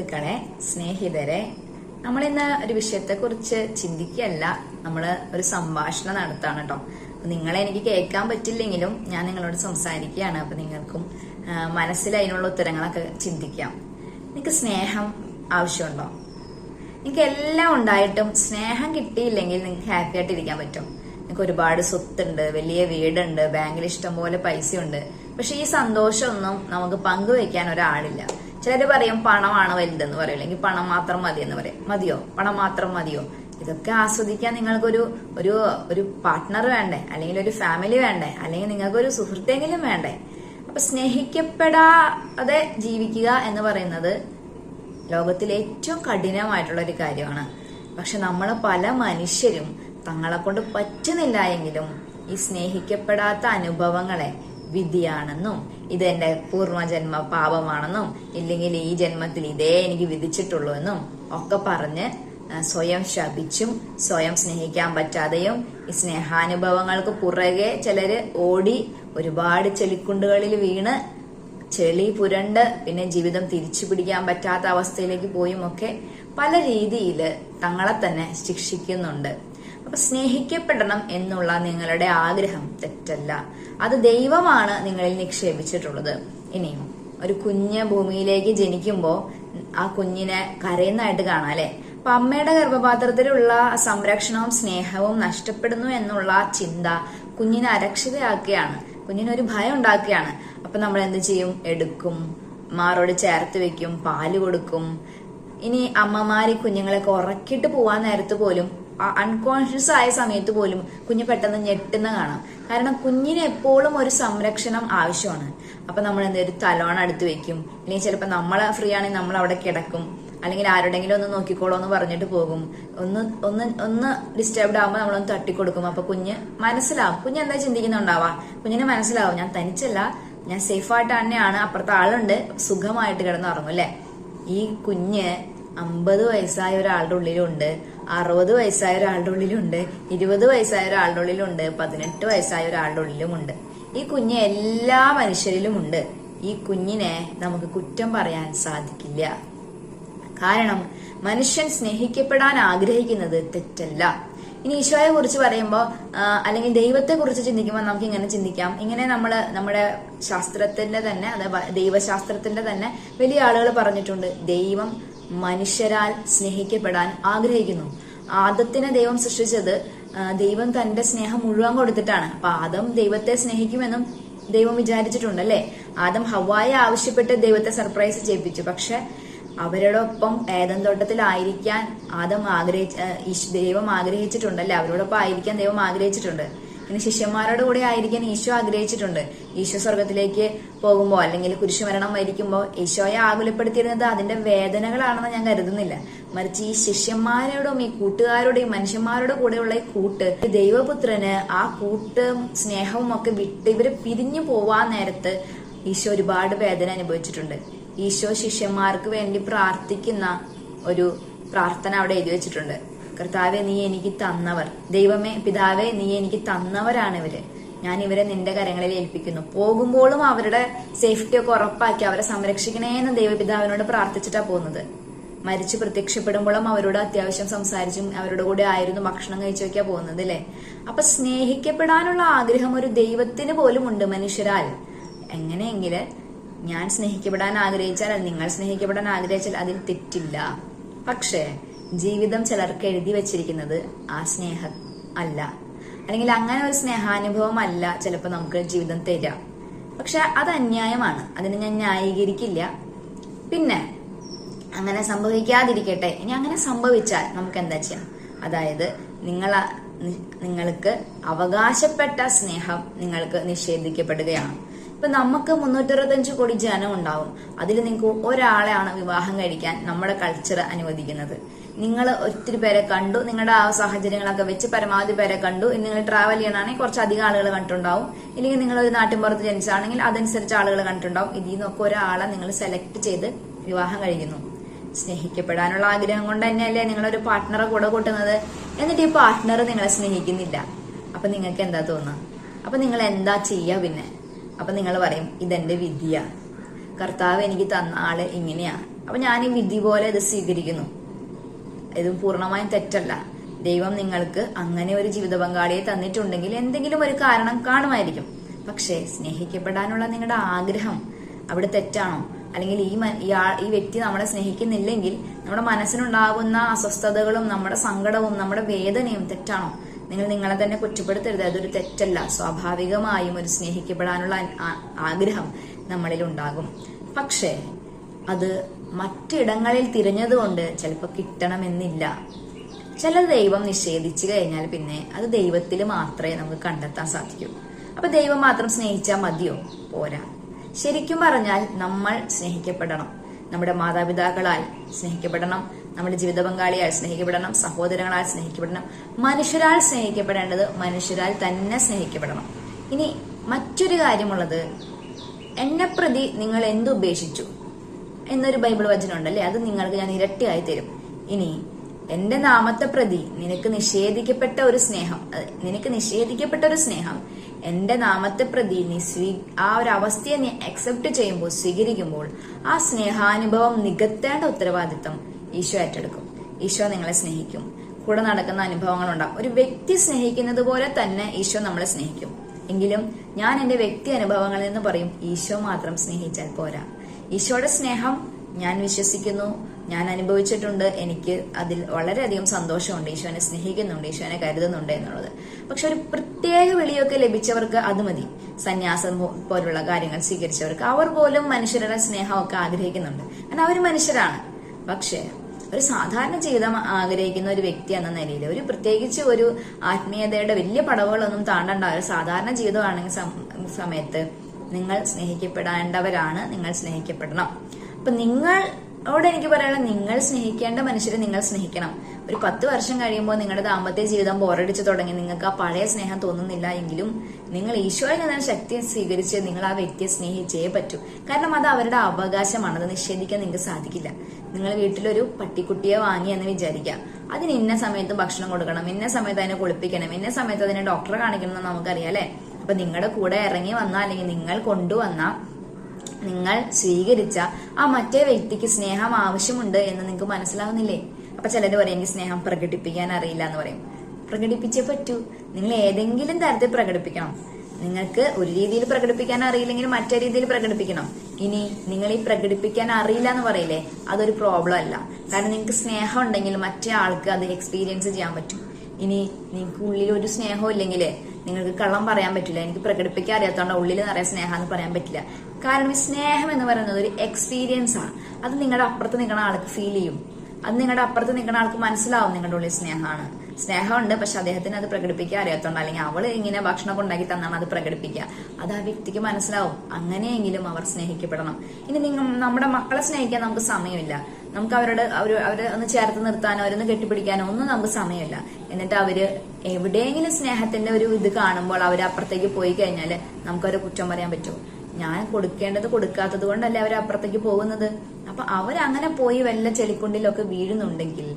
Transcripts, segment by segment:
സുഹൃത്തുക്കളെ സ്നേഹിതരെ നമ്മൾ ഇന്ന് ഒരു വിഷയത്തെക്കുറിച്ച് ചിന്തിക്കുകയല്ല. നമ്മൾ ഒരു സംഭാഷണം നടത്താണ് കേട്ടോ. നിങ്ങളെ എനിക്ക് കേൾക്കാൻ പറ്റില്ലെങ്കിലും ഞാൻ നിങ്ങളോട് സംസാരിക്കുകയാണ്. അപ്പൊ നിങ്ങൾക്കും മനസ്സിൽ അതിനുള്ള ഉത്തരങ്ങളൊക്കെ ചിന്തിക്കാം. നിങ്ങൾക്ക് സ്നേഹം ആവശ്യമുണ്ടോ? നിങ്ങൾക്ക് എല്ലാം ഉണ്ടായിട്ടും സ്നേഹം കിട്ടിയില്ലെങ്കിൽ നിങ്ങൾക്ക് ഹാപ്പി ആയിട്ട് ഇരിക്കാൻ പറ്റും. നിങ്ങൾക്ക് ഒരുപാട് സ്വത്തുണ്ട് വലിയ വീടുണ്ട് ബാങ്കിൽ ഇഷ്ടംപോലെ പൈസയുണ്ട്. പക്ഷെ ഈ സന്തോഷമൊന്നും നമുക്ക് പങ്കുവെക്കാൻ ഒരാളില്ല. ചിലര് പറയും പണമാണ് വലുതെന്ന് പറയും. അല്ലെങ്കിൽ പണം മാത്രം മതി എന്ന് പറയും. മതിയോ? പണം മാത്രം മതിയോ? ഇതൊക്കെ ആസ്വദിക്കാൻ നിങ്ങൾക്കൊരു ഒരു ഒരു പാർട്ട്ണർ വേണ്ടേ? അല്ലെങ്കിൽ ഒരു ഫാമിലി വേണ്ടേ? അല്ലെങ്കിൽ നിങ്ങൾക്കൊരു സുഹൃത്തെങ്കിലും വേണ്ടേ? അപ്പൊ സ്നേഹിക്കപ്പെടാതെ ജീവിക്കുക എന്ന് പറയുന്നത് ലോകത്തിലെ ഏറ്റവും കഠിനമായിട്ടുള്ള ഒരു കാര്യമാണ്. പക്ഷെ നമ്മൾ പല മനുഷ്യരും തങ്ങളെ കൊണ്ട് പറ്റുന്നില്ല എങ്കിലും ഈ സ്നേഹിക്കപ്പെടാത്ത അനുഭവങ്ങളെ വിധിയാണെന്നും ഇത് എന്റെ പൂർവജന്മ പാപമാണെന്നും ഇല്ലെങ്കിൽ ഈ ജന്മത്തിൽ ഇതേ എനിക്ക് വിധിച്ചിട്ടുള്ളൂ എന്നും ഒക്കെ പറഞ്ഞ് സ്വയം ശപിച്ചും സ്വയം സ്നേഹിക്കാൻ പറ്റാതെയും ഈ സ്നേഹാനുഭവങ്ങൾക്ക് പുറകെ ചിലര് ഓടി ഒരുപാട് ചെളിക്കുണ്ടുകളിൽ വീണ് ചെളി പുരണ്ട് പിന്നെ ജീവിതം തിരിച്ചു പിടിക്കാൻ പറ്റാത്ത അവസ്ഥയിലേക്ക് പോയും ഒക്കെ പല രീതിയിൽ തങ്ങളെ തന്നെ ശിക്ഷിക്കുന്നുണ്ട്. അപ്പൊ സ്നേഹിക്കപ്പെടണം എന്നുള്ള നിങ്ങളുടെ ആഗ്രഹം തെറ്റല്ല. അത് ദൈവമാണ് നിങ്ങളിൽ നിക്ഷേപിച്ചിട്ടുള്ളത്. ഇനിയും ഒരു കുഞ്ഞ് ഭൂമിയിലേക്ക് ജനിക്കുമ്പോ ആ കുഞ്ഞിനെ കരയുന്നതായിട്ട് കാണാം അല്ലെ? അപ്പൊ അമ്മയുടെ ഗർഭപാത്രത്തിലുള്ള സംരക്ഷണവും സ്നേഹവും നഷ്ടപ്പെടുന്നു എന്നുള്ള ചിന്ത കുഞ്ഞിനെ അരക്ഷിതയാക്കുകയാണ്. കുഞ്ഞിനൊരു ഭയം ഉണ്ടാക്കുകയാണ്. അപ്പൊ നമ്മൾ എന്ത് ചെയ്യും? എടുക്കും മാറോട് ചേർത്ത് വെക്കും പാൽ കൊടുക്കും. ഇനി അമ്മമാര് കുഞ്ഞുങ്ങളെ കുറക്കിട്ട് പോവാൻ നേരത്ത് പോലും അൺകോൺഷ്യസ് ആയ സമയത്ത് പോലും കുഞ്ഞ് പെട്ടെന്ന് ഞെട്ടുന്ന കാണാം. കാരണം കുഞ്ഞിന് എപ്പോഴും ഒരു സംരക്ഷണം ആവശ്യമാണ്. അപ്പൊ നമ്മൾ എന്തൊരു തലോണ എടുത്ത് വെക്കും. അല്ലെങ്കിൽ ചിലപ്പോൾ നമ്മൾ ഫ്രീ ആണെങ്കിൽ നമ്മൾ അവിടെ കിടക്കും. അല്ലെങ്കിൽ ആരുടെങ്കിലും ഒന്ന് നോക്കിക്കോളോ എന്ന് പറഞ്ഞിട്ട് പോകും. ഒന്ന് ഒന്ന് ഒന്ന് ഡിസ്റ്റർബ്ഡ് ആകുമ്പോൾ നമ്മളൊന്ന് തട്ടിക്കൊടുക്കും. അപ്പൊ കുഞ്ഞ് മനസ്സിലാവും. കുഞ്ഞ് എന്താ ചിന്തിക്കുന്നുണ്ടാവാ? കുഞ്ഞിന് മനസ്സിലാവും. ഞാൻ തനിച്ചല്ല. ഞാൻ സേഫായിട്ട് തന്നെയാണ്. അപ്പുറത്തെ ആളുണ്ട്. സുഖമായിട്ട് കിടന്നുറങ്ങും അല്ലെ? ഈ കുഞ്ഞ് അമ്പത് വയസ്സായ ഒരാളുടെ ഉള്ളിലുണ്ട് അറുപത് വയസ്സായ ഒരാളുടെ ഉള്ളിലുണ്ട് ഇരുപത് വയസ്സായ ഒരാളുടെ ഉള്ളിലുണ്ട് പതിനെട്ട് വയസ്സായ ഒരാളുടെ ഉള്ളിലുമുണ്ട്. ഈ കുഞ്ഞ് എല്ലാ മനുഷ്യരിലുമുണ്ട്. ഈ കുഞ്ഞിനെ നമുക്ക് കുറ്റം പറയാൻ സാധിക്കില്ല. കാരണം മനുഷ്യൻ സ്നേഹിക്കപ്പെടാൻ ആഗ്രഹിക്കുന്നത് തെറ്റല്ല. ഇനി ഈശോയെ കുറിച്ച് പറയുമ്പോൾ അല്ലെങ്കിൽ ദൈവത്തെ കുറിച്ച് ചിന്തിക്കുമ്പോൾ നമുക്ക് ഇങ്ങനെ ചിന്തിക്കാം. ഇങ്ങനെ നമ്മൾ നമ്മുടെ ശാസ്ത്രത്തിന്റെ തന്നെ അതായത് ദൈവശാസ്ത്രത്തിന്റെ തന്നെ വലിയ ആളുകൾ പറഞ്ഞിട്ടുണ്ട് ദൈവം മനുഷ്യരാൽ സ്നേഹിക്കപ്പെടാൻ ആഗ്രഹിക്കുന്നു. ആദത്തിനെ ദൈവം സൃഷ്ടിച്ചത് ദൈവം തന്റെ സ്നേഹം മുഴുവൻ കൊടുത്തിട്ടാണ്. അപ്പൊ ആദം ദൈവത്തെ സ്നേഹിക്കുമെന്നും ദൈവം വിചാരിച്ചിട്ടുണ്ട് അല്ലെ? ആദം ഹവായെ ആവശ്യപ്പെട്ട് ദൈവത്തെ സർപ്രൈസ് ചെയ്യിപ്പിച്ചു പക്ഷെ അവരോടൊപ്പം ഏതൻ തോട്ടത്തിലായിരിക്കാൻ ആദം ആഗ്രഹിച്ച ദൈവം ആഗ്രഹിച്ചിട്ടുണ്ടല്ലേ അവരോടൊപ്പം ആയിരിക്കാൻ ദൈവം ആഗ്രഹിച്ചിട്ടുണ്ട്. ഇനി ശിഷ്യന്മാരോട് കൂടെ ആയിരിക്കാൻ ഈശോ ആഗ്രഹിച്ചിട്ടുണ്ട്. ഈശോ സ്വർഗത്തിലേക്ക് പോകുമ്പോൾ അല്ലെങ്കിൽ കുരിശുമരണം വരിക്കുമ്പോൾ ഈശോയെ ആകുലപ്പെടുത്തിയിരുന്നത് അതിന്റെ വേദനകളാണെന്ന് ഞാൻ കരുതുന്നില്ല. മറിച്ച് ഈ ശിഷ്യന്മാരോടും ഈ കൂട്ടുകാരോടും ഈ മനുഷ്യന്മാരുടെ കൂടെയുള്ള ഈ കൂട്ട് ദൈവപുത്രന് ആ കൂട്ടും സ്നേഹവും ഒക്കെ വിട്ട് ഇവർ പിരിഞ്ഞു പോവാൻ നേരത്ത് ഈശോ ഒരുപാട് വേദന അനുഭവിച്ചിട്ടുണ്ട്. ഈശോ ശിഷ്യന്മാർക്ക് വേണ്ടി പ്രാർത്ഥിക്കുന്ന ഒരു പ്രാർത്ഥന അവിടെ എഴുതി വെച്ചിട്ടുണ്ട്. കർത്താവെ നീ എനിക്ക് തന്നവർ. ദൈവമേ പിതാവെ നീ എനിക്ക് തന്നവരാണ് ഇവർ. ഞാൻ ഇവരെ നിന്റെ കരങ്ങളിൽ ഏൽപ്പിക്കുന്നു. പോകുമ്പോഴും അവരുടെ സേഫ്റ്റി ഒക്കെ ഉറപ്പാക്കി അവരെ സംരക്ഷിക്കണേ എന്ന് ദൈവപിതാവിനോട് പ്രാർത്ഥിച്ചിട്ടാ പോകുന്നത്. മരിച്ചു പ്രത്യക്ഷപ്പെടുമ്പോഴും അവരോട് അത്യാവശ്യം സംസാരിച്ചും അവരുടെ കൂടെ ആയിരുന്നു ഭക്ഷണം കഴിച്ചൊക്കെയാ പോകുന്നത് അല്ലേ? അപ്പൊ സ്നേഹിക്കപ്പെടാനുള്ള ആഗ്രഹം ഒരു ദൈവത്തിന് പോലും ഉണ്ട് മനുഷ്യരാൽ. എങ്ങനെയെങ്കിൽ ഞാൻ സ്നേഹിക്കപ്പെടാൻ ആഗ്രഹിച്ചാൽ നിങ്ങൾ സ്നേഹിക്കപ്പെടാൻ ആഗ്രഹിച്ചാൽ അതിൽ തെറ്റില്ല. പക്ഷേ ജീവിതം ചിലർക്ക് എഴുതി വെച്ചിരിക്കുന്നത് ആ സ്നേഹ അല്ല. അല്ലെങ്കിൽ അങ്ങനെ ഒരു സ്നേഹാനുഭവം അല്ല ചിലപ്പോൾ നമുക്ക് ജീവിതം തരാം പക്ഷെ അത് അന്യായമാണ്. അതിനെ ഞാൻ ന്യായീകരിക്കില്ല. പിന്നെ അങ്ങനെ സംഭവിക്കാതിരിക്കട്ടെ. ഇനി അങ്ങനെ സംഭവിച്ചാൽ നമുക്ക് എന്താ ചെയ്യാം? അതായത് നിങ്ങൾ നിങ്ങൾക്ക് അവകാശപ്പെട്ട സ്നേഹം നിങ്ങൾക്ക് നിഷേധിക്കപ്പെടുകയാണ്. ഇപ്പൊ നമുക്ക് മുന്നൂറ്ററുപത്തഞ്ച് കോടി ജനം ഉണ്ടാവും. അതിൽ നിങ്ങൾക്ക് ഒരാളെയാണ് വിവാഹം കഴിക്കാൻ നമ്മുടെ കൾച്ചർ അനുവദിക്കുന്നത്. നിങ്ങൾ ഒത്തിരി പേരെ കണ്ടു. നിങ്ങളുടെ ആ സാഹചര്യങ്ങളൊക്കെ വെച്ച് പരമാവധി പേരെ കണ്ടു. ഇനി നിങ്ങൾ ട്രാവൽ ചെയ്യണമെങ്കിൽ കുറച്ചധികം ആളുകൾ കണ്ടിട്ടുണ്ടാവും. ഇല്ലെങ്കിൽ നിങ്ങൾ ഒരു നാട്ടിൻപുറത്ത് ജനിച്ചാണെങ്കിൽ അതനുസരിച്ച് ആളുകൾ കണ്ടിട്ടുണ്ടാവും. ഇതിൽ നിന്നൊക്കെ ഒരാളെ നിങ്ങൾ സെലക്ട് ചെയ്ത് വിവാഹം കഴിക്കുന്നു. സ്നേഹിക്കപ്പെടാനുള്ള ആഗ്രഹം കൊണ്ട് തന്നെയല്ലേ നിങ്ങളൊരു പാർട്ട്ണറെ കൂടെ കൂട്ടുന്നത്. എന്നിട്ട് ഈ പാർട്ട്ണർ നിങ്ങളെ സ്നേഹിക്കുന്നില്ല. അപ്പൊ നിങ്ങൾക്ക് എന്താ തോന്നുക? അപ്പൊ നിങ്ങൾ എന്താ ചെയ്യുക പിന്നെ? അപ്പൊ നിങ്ങൾ പറയും ഇതെന്റെ വിധിയാ. കർത്താവ് എനിക്ക് തന്ന ആൾ ഇങ്ങനെയാ. അപ്പൊ ഞാൻ ഈ വിധി പോലെ ഇത് സ്വീകരിക്കുന്നു. ഇത് പൂർണമായും തെറ്റല്ല. ദൈവം നിങ്ങൾക്ക് അങ്ങനെ ഒരു ജീവിത പങ്കാളിയെ തന്നിട്ടുണ്ടെങ്കിൽ എന്തെങ്കിലും ഒരു കാരണം കാണുമായിരിക്കും. പക്ഷേ സ്നേഹിക്കപ്പെടാനുള്ള നിങ്ങളുടെ ആഗ്രഹം അവിടെ തെറ്റാണോ? അല്ലെങ്കിൽ ഈ ഈ വ്യക്തി നമ്മളെ സ്നേഹിക്കുന്നില്ലെങ്കിൽ നമ്മുടെ മനസ്സിനുണ്ടാകുന്ന അസ്വസ്ഥതകളും നമ്മുടെ സങ്കടവും നമ്മുടെ വേദനയും തെറ്റാണോ? നിങ്ങൾ നിങ്ങളെ തന്നെ കുറ്റപ്പെടുത്തരുത്. അതൊരു തെറ്റല്ല. സ്വാഭാവികമായും ഒരു സ്നേഹിക്കപ്പെടാനുള്ള ആഗ്രഹം നമ്മളിൽ ഉണ്ടാകും പക്ഷേ അത് മറ്റിടങ്ങളിൽ തിരഞ്ഞതുകൊണ്ട് ചിലപ്പോൾ കിട്ടണമെന്നില്ല. ചില ദൈവം നിഷേധിച്ചു കഴിഞ്ഞാൽ പിന്നെ അത് ദൈവത്തിൽ മാത്രമേ നമുക്ക് കണ്ടെത്താൻ സാധിക്കൂ. അപ്പൊ ദൈവം മാത്രം സ്നേഹിച്ചാൽ മതിയോ? പോരാ. ശരിക്കും പറഞ്ഞാൽ നമ്മൾ സ്നേഹിക്കപ്പെടണം. നമ്മുടെ മാതാപിതാക്കളാൽ സ്നേഹിക്കപ്പെടണം. നമ്മുടെ ജീവിത പങ്കാളിയാൽ സ്നേഹിക്കപ്പെടണം. സഹോദരങ്ങളാൽ സ്നേഹിക്കപ്പെടണം. മനുഷ്യരാൽ സ്നേഹിക്കപ്പെടേണ്ടത് മനുഷ്യരാൽ തന്നെ സ്നേഹിക്കപ്പെടണം. ഇനി മറ്റൊരു കാര്യമുള്ളത് എന്നെ പ്രതി നിങ്ങൾ എന്തുപേക്ഷിച്ചു? എന്നൊരു ബൈബിൾ വചനമുണ്ടല്ലേ? അത് നിങ്ങൾക്ക് ഞാൻ ഇരട്ടിയായി തരും. ഇനി എന്റെ നാമത്തെ പ്രതി നിനക്ക് നിഷേധിക്കപ്പെട്ട ഒരു സ്നേഹം നിനക്ക് നിഷേധിക്കപ്പെട്ട ഒരു സ്നേഹം എന്റെ നാമത്തെ പ്രതി നീ സ്വീ ആ ഒരു അവസ്ഥയെ നീ അക്സെപ്റ്റ് ചെയ്യുമ്പോൾ സ്വീകരിക്കുമ്പോൾ ആ സ്നേഹാനുഭവം നികത്തേണ്ട ഉത്തരവാദിത്തം ഈശോ ഏറ്റെടുക്കും. ഈശോ നിങ്ങളെ സ്നേഹിക്കും. കൂടെ നടക്കുന്ന അനുഭവങ്ങൾ ഉണ്ടാകും ഒരു വ്യക്തി സ്നേഹിക്കുന്നത് പോലെ തന്നെ ഈശോ നമ്മളെ സ്നേഹിക്കും. എങ്കിലും ഞാൻ എന്റെ വ്യക്തി അനുഭവങ്ങളിൽ നിന്ന് പറയും ഈശോ മാത്രം സ്നേഹിച്ചാൽ പോരാ. ഈശോയുടെ സ്നേഹം ഞാൻ വിശ്വസിക്കുന്നു. ഞാൻ അനുഭവിച്ചിട്ടുണ്ട്. എനിക്ക് അതിൽ വളരെയധികം സന്തോഷമുണ്ട്. ഈശോനെ സ്നേഹിക്കുന്നുണ്ട്. ഈശോനെ കരുതുന്നുണ്ട് എന്നുള്ളത്. പക്ഷെ ഒരു പ്രത്യേക വിളിയൊക്കെ ലഭിച്ചവർക്ക് അത് മതി. സന്യാസം പോലുള്ള കാര്യങ്ങൾ സ്വീകരിച്ചവർക്ക്. അവർ പോലും മനുഷ്യരുടെ സ്നേഹമൊക്കെ ആഗ്രഹിക്കുന്നുണ്ട്. കാരണം അവർ മനുഷ്യരാണ്. പക്ഷേ ഒരു സാധാരണ ജീവിതം ആഗ്രഹിക്കുന്ന ഒരു വ്യക്തി എന്ന നിലയിൽ ഒരു പ്രത്യേകിച്ച് ഒരു ആത്മീയതയുടെ വലിയ പടവുകളൊന്നും താണ്ടണ്ട. ഒരു സാധാരണ ജീവിതമാണെങ്കിൽ സമയത്ത് നിങ്ങൾ സ്നേഹിക്കപ്പെടേണ്ടവരാണ് നിങ്ങൾ സ്നേഹിക്കപ്പെടണം. അപ്പൊ നിങ്ങളോട് എനിക്ക് പറയാനുള്ളത് നിങ്ങൾ സ്നേഹിക്കേണ്ട മനുഷ്യരെ നിങ്ങൾ സ്നേഹിക്കണം. ഒരു പത്ത് വർഷം കഴിയുമ്പോൾ നിങ്ങളുടെ ദാമ്പത്യ ജീവിതം ബോറടിച്ചു തുടങ്ങി നിങ്ങൾക്ക് ആ പഴയ സ്നേഹം തോന്നുന്നില്ല എങ്കിലും നിങ്ങൾ ഈശോയിൽ നിന്ന് ശക്തി സ്വീകരിച്ച് നിങ്ങൾ ആ വ്യക്തിയെ സ്നേഹിച്ചേ പറ്റൂ. കാരണം അത് അവരുടെ അവകാശമാണ് അത് നിഷേധിക്കാൻ നിങ്ങൾക്ക് സാധിക്കില്ല. നിങ്ങൾ വീട്ടിലൊരു പട്ടിക്കുട്ടിയെ വാങ്ങി എന്ന് വിചാരിക്കുക. അതിന് ഇന്ന സമയത്ത് ഭക്ഷണം കൊടുക്കണം ഇന്ന സമയത്ത് അതിനെ കുളിപ്പിക്കണം ഇന്ന സമയത്ത് അതിനെ ഡോക്ടറെ കാണിക്കണം എന്ന് നമുക്കറിയാം അല്ലെ? അപ്പൊ നിങ്ങളുടെ കൂടെ ഇറങ്ങി വന്ന അല്ലെങ്കിൽ നിങ്ങൾ കൊണ്ടുവന്ന നിങ്ങൾ സ്വീകരിച്ച ആ മറ്റേ വ്യക്തിക്ക് സ്നേഹം ആവശ്യമുണ്ട് എന്ന് നിങ്ങൾക്ക് മനസ്സിലാവുന്നില്ലേ? അപ്പൊ ചിലര് പറയും എനിക്ക് സ്നേഹം പ്രകടിപ്പിക്കാൻ അറിയില്ല എന്ന് പറയും. പ്രകടിപ്പിച്ചേ പറ്റൂ. നിങ്ങൾ ഏതെങ്കിലും തരത്തിൽ പ്രകടിപ്പിക്കണം. നിങ്ങൾക്ക് ഒരു രീതിയിൽ പ്രകടിപ്പിക്കാൻ അറിയില്ലെങ്കിൽ മറ്റേ രീതിയിൽ പ്രകടിപ്പിക്കണം. ഇനി നിങ്ങൾ ഈ പ്രകടിപ്പിക്കാൻ അറിയില്ല എന്ന് പറയില്ലേ? അതൊരു പ്രോബ്ലം അല്ല. കാരണം നിങ്ങൾക്ക് സ്നേഹം ഉണ്ടെങ്കിൽ മറ്റേ ആൾക്ക് അത് എക്സ്പീരിയൻസ് ചെയ്യാൻ പറ്റും. ഇനി നിങ്ങൾക്ക് ഉള്ളിൽ ഒരു സ്നേഹം ഇല്ലെങ്കിൽ നിങ്ങൾക്ക് കള്ളം പറയാൻ പറ്റില്ല. എനിക്ക് പ്രകടിപ്പിക്കാൻ അറിയാത്തതുകൊണ്ട് ഉള്ളിൽ നിറയെ സ്നേഹം എന്ന് പറയാൻ പറ്റില്ല. കാരണം ഈ സ്നേഹം എന്ന് പറയുന്നത് ഒരു എക്സ്പീരിയൻസ് ആണ്. അത് നിങ്ങളുടെ അപ്പുറത്ത് നിൽക്കുന്ന ആൾക്ക് ഫീൽ ചെയ്യും. അത് നിങ്ങളുടെ അപ്പുറത്ത് നിൽക്കുന്ന ആൾക്ക് മനസ്സിലാവും നിങ്ങളുടെ ഉള്ളിൽ സ്നേഹമാണ്. സ്നേഹമുണ്ട് പക്ഷെ അദ്ദേഹത്തിന് അത് പ്രകടിപ്പിക്കാൻ അറിയാത്തതുകൊണ്ട് അല്ലെങ്കിൽ അവൾ ഇങ്ങനെ ഭക്ഷണമൊക്കെ ഉണ്ടാക്കി തന്നാണ് അത് പ്രകടിപ്പിക്കുക. അത് ആ വ്യക്തിക്ക് മനസ്സിലാവും. അങ്ങനെയെങ്കിലും അവർ സ്നേഹിക്കപ്പെടണം. ഇനി നിങ്ങൾ നമ്മുടെ മക്കളെ സ്നേഹിക്കാൻ നമുക്ക് സമയമില്ല. നമുക്ക് അവരോട് അവർ അവരെ ഒന്ന് ചേർത്ത് നിർത്താനോ അവരൊന്ന് കെട്ടിപ്പിടിക്കാനോ ഒന്നും നമുക്ക് സമയമില്ല. എന്നിട്ട് അവർ എവിടെയെങ്കിലും സ്നേഹത്തിന്റെ ഒരു ഇത് കാണുമ്പോൾ അവർ അപ്പുറത്തേക്ക് പോയി കഴിഞ്ഞാൽ നമുക്കവരെ കുറ്റം പറയാൻ പറ്റുമോ ഞാൻ കൊടുക്കേണ്ടത് കൊടുക്കാത്തത് കൊണ്ടല്ലേ അവർ അപ്പുറത്തേക്ക് പോകുന്നത്? അപ്പൊ അവരങ്ങനെ പോയി വല്ല ചെളിക്കുണ്ടിലൊക്കെ വീഴുന്നുണ്ടെങ്കിൽ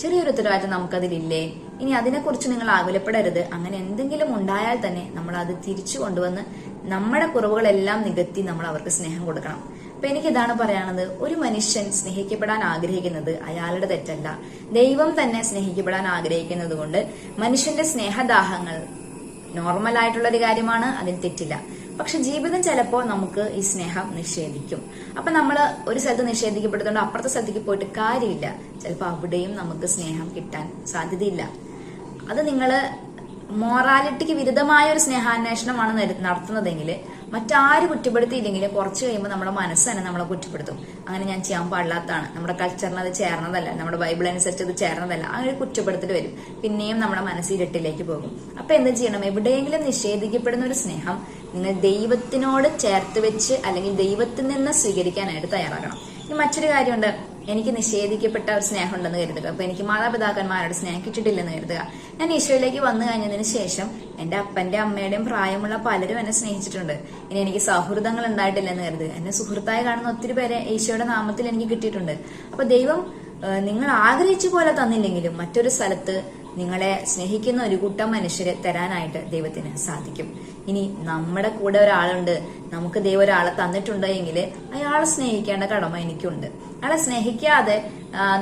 ചെറിയൊരു ഉത്തരവാദിത്തം നമുക്കതിലില്ലേ? ഇനി അതിനെക്കുറിച്ച് നിങ്ങൾ ആകുലപ്പെടരുത്. അങ്ങനെ എന്തെങ്കിലും ഉണ്ടായാൽ തന്നെ നമ്മൾ അത് തിരിച്ചു കൊണ്ടുവന്ന് നമ്മുടെ കുറവുകളെല്ലാം നികത്തി നമ്മൾ അവർക്ക് സ്നേഹം കൊടുക്കണം. അപ്പൊ എനിക്ക് ഇതാണ് പറയാനത് ഒരു മനുഷ്യൻ സ്നേഹിക്കപ്പെടാൻ ആഗ്രഹിക്കുന്നത് അയാളുടെ തെറ്റല്ല. ദൈവം തന്നെ സ്നേഹിക്കപ്പെടാൻ ആഗ്രഹിക്കുന്നത് കൊണ്ട് മനുഷ്യന്റെ സ്നേഹദാഹങ്ങൾ നോർമൽ ആയിട്ടുള്ള ഒരു കാര്യമാണ് അതിൽ തെറ്റില്ല. പക്ഷെ ജീവിതം ചിലപ്പോൾ നമുക്ക് ഈ സ്നേഹം നിഷേധിക്കും. അപ്പൊ നമ്മൾ ഒരു സ്ഥലത്ത് നിഷേധിക്കപ്പെടുന്നതുകൊണ്ട് അപ്പുറത്തെ സ്ഥലത്തേക്ക് പോയിട്ട് കാര്യമില്ല. ചിലപ്പോൾ അവിടെയും നമുക്ക് സ്നേഹം കിട്ടാൻ സാധ്യതയില്ല. അത് നിങ്ങൾ മോറാലിറ്റിക്ക് വിരുദ്ധമായ ഒരു സ്നേഹാന്വേഷണമാണ് നടത്തുന്നതെങ്കിൽ മറ്റാര് കുറ്റപ്പെടുത്തിയില്ലെങ്കിലും കുറച്ച് കഴിയുമ്പോൾ നമ്മുടെ മനസ്സ് തന്നെ നമ്മളെ കുറ്റപ്പെടുത്തും. അങ്ങനെ ഞാൻ ചെയ്യാൻ പാടില്ലാത്തതാണ്. നമ്മുടെ കൾച്ചറിന് അത് ചേർന്നതല്ല. നമ്മുടെ ബൈബിൾ അനുസരിച്ച് അത് ചേർന്നതല്ല. അങ്ങനെ ഒരു കുറ്റപ്പെടുത്തൽ വരും. പിന്നെയും നമ്മുടെ മനസ്സ് ഇരട്ടിലേക്ക് പോകും. അപ്പൊ എന്ത് ചെയ്യണം? എവിടെയെങ്കിലും നിഷേധിക്കപ്പെടുന്ന ഒരു സ്നേഹം നിങ്ങൾ ദൈവത്തിനോട് ചേർത്ത് വെച്ച് അല്ലെങ്കിൽ ദൈവത്തിൽ നിന്ന് സ്വീകരിക്കാനായിട്ട് തയ്യാറാകണം. ഇനി മറ്റൊരു കാര്യമുണ്ട്. എനിക്ക് നിഷേധിക്കപ്പെട്ട ഒരു സ്നേഹം ഉണ്ടെന്ന് കരുതുക. അപ്പൊ എനിക്ക് മാതാപിതാക്കന്മാരോട് സ്നേഹം കിട്ടിയിട്ടില്ലെന്ന് കരുതുക. ഞാൻ ഈശോയിലേക്ക് വന്നു കഴിഞ്ഞതിന് ശേഷം എന്റെ അപ്പന്റെ അമ്മയുടെയും പ്രായമുള്ള പലരും എന്നെ സ്നേഹിച്ചിട്ടുണ്ട്. ഇനി എനിക്ക് സൗഹൃദങ്ങൾ ഉണ്ടായിട്ടില്ലെന്ന് കരുതുക. എന്നെ സുഹൃത്തായി കാണുന്ന ഒത്തിരി പേരെ ഈശോയുടെ നാമത്തിൽ എനിക്ക് കിട്ടിയിട്ടുണ്ട്. അപ്പൊ ദൈവം നിങ്ങൾ ആഗ്രഹിച്ച പോലെ തന്നില്ലെങ്കിലും മറ്റൊരു സ്ഥലത്ത് നിങ്ങളെ സ്നേഹിക്കുന്ന ഒരു കൂട്ടം മനുഷ്യരെ തരാനായിട്ട് ദൈവത്തിന് സാധിക്കും. ഇനി നമ്മുടെ കൂടെ ഒരാളുണ്ട്. നമുക്ക് ദൈവം ഒരാളെ തന്നിട്ടുണ്ട് എങ്കിൽ അയാളെ സ്നേഹിക്കേണ്ട കടമ എനിക്കുണ്ട്. അയാളെ സ്നേഹിക്കാതെ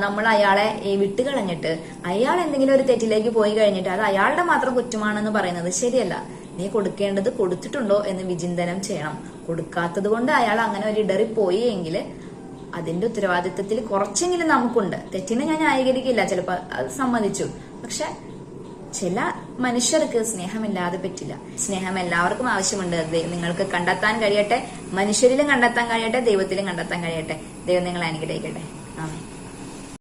നമ്മൾ അയാളെ വിട്ടുകളഞ്ഞിട്ട് അയാൾ എന്തെങ്കിലും ഒരു തെറ്റിലേക്ക് പോയി കഴിഞ്ഞിട്ട് അത് അയാളുടെ മാത്രം കുറ്റമാണെന്ന് പറയുന്നത് ശരിയല്ല. നീ കൊടുക്കേണ്ടത് കൊടുത്തിട്ടുണ്ടോ എന്ന് വിചിന്തനം ചെയ്യണം. കൊടുക്കാത്തത് കൊണ്ട് അയാൾ അങ്ങനെ ഒരു ഇടറി പോയി എങ്കിൽ അതിന്റെ ഉത്തരവാദിത്തത്തിൽ കുറച്ചെങ്കിലും നമുക്കുണ്ട്. തെറ്റിനെ ഞാൻ ന്യായീകരിക്കില്ല. ചിലപ്പോൾ അത് സമ്മതിച്ചു. പക്ഷെ ചില മനുഷ്യർക്ക് സ്നേഹമില്ലാതെ പറ്റില്ല. സ്നേഹം എല്ലാവർക്കും ആവശ്യമുണ്ട്. നിങ്ങൾക്ക് കണ്ടെത്താൻ കഴിയട്ടെ. മനുഷ്യരിലും കണ്ടെത്താൻ കഴിയട്ടെ. ദൈവത്തിലും കണ്ടെത്താൻ കഴിയട്ടെ. ദൈവം നിങ്ങളെ അനുഗ്രഹിക്കട്ടെ.